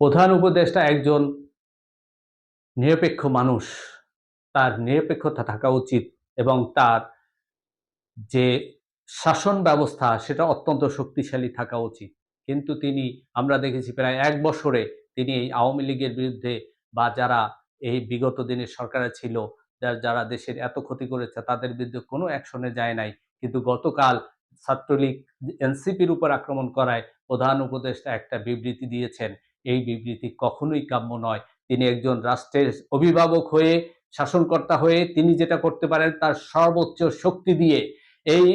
প্রধান উপদেষ্টা একজন নিরপেক্ষ মানুষ, তার নিরপেক্ষতা থাকা উচিত এবং তার যে শাসন ব্যবস্থা, সেটা অত্যন্ত শক্তিশালী থাকা উচিত। কিন্তু তিনি, আমরা দেখেছি প্রায় এক বছরে তিনি এই আওয়ামী লীগের বিরুদ্ধে বা যারা এই বিগত দিনের সরকারে ছিল যারা দেশের এত ক্ষতি করেছে, তাদের বিরুদ্ধে কোনো অ্যাকশনে যায় নাই। কিন্তু গতকাল ছাত্রলীগ এনসিপির উপর আক্রমণ করায় প্রধান উপদেষ্টা একটা বিবৃতি দিয়েছেন এই বিবৃতি কখনোই কাম্য নয়। তিনি একজন রাষ্ট্রের অভিভাবক হয়ে, শাসনকর্তা হয়ে তিনি যেটা করতে পারেন তার সর্বোচ্চ শক্তি দিয়ে এই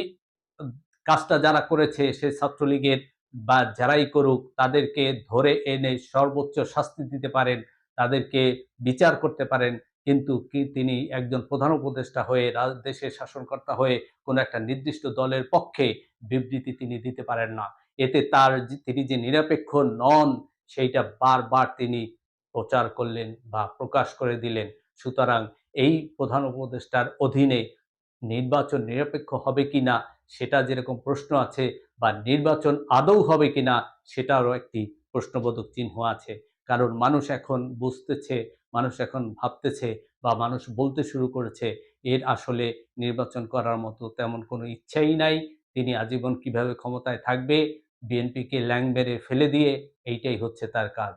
কাজটা যারা করেছে, সে ছাত্রলীগের বা যারাই করুক, তাদেরকে ধরে এনে সর্বোচ্চ শাস্তি দিতে পারেন, তাদেরকে বিচার করতে পারেন। কিন্তু কি তিনি একজন প্রধান উপদেষ্টা হয়ে দেশের শাসনকর্তা হয়ে কোনো একটা নির্দিষ্ট দলের পক্ষে বিবৃতি তিনি দিতে পারেন না। এতে তার তিনি যে নিরপেক্ষ নন সেইটা বারবার তিনি প্রচার করলেন বা প্রকাশ করে দিলেন। সুতরাং এই প্রধান উপদেষ্টার অধীনে নির্বাচন নিরপেক্ষ হবে কিনা, সেটা যেরকম প্রশ্ন আছে বা নির্বাচন আদৌ হবে কিনা, সেটারও একটি প্রশ্নবোধক চিহ্ন আছে। কারণ মানুষ এখন বুঝতেছে, মানুষ এখন ভাবতেছে বা মানুষ বলতে শুরু করেছে, এর আসলে নির্বাচন করার মতো তেমন কোনো ইচ্ছাই নাই। তিনি আজীবন কীভাবে ক্ষমতায় থাকবে বিএনপিকে ল্যাং ফেলে দিয়ে এইটাই হচ্ছে তার কাজ।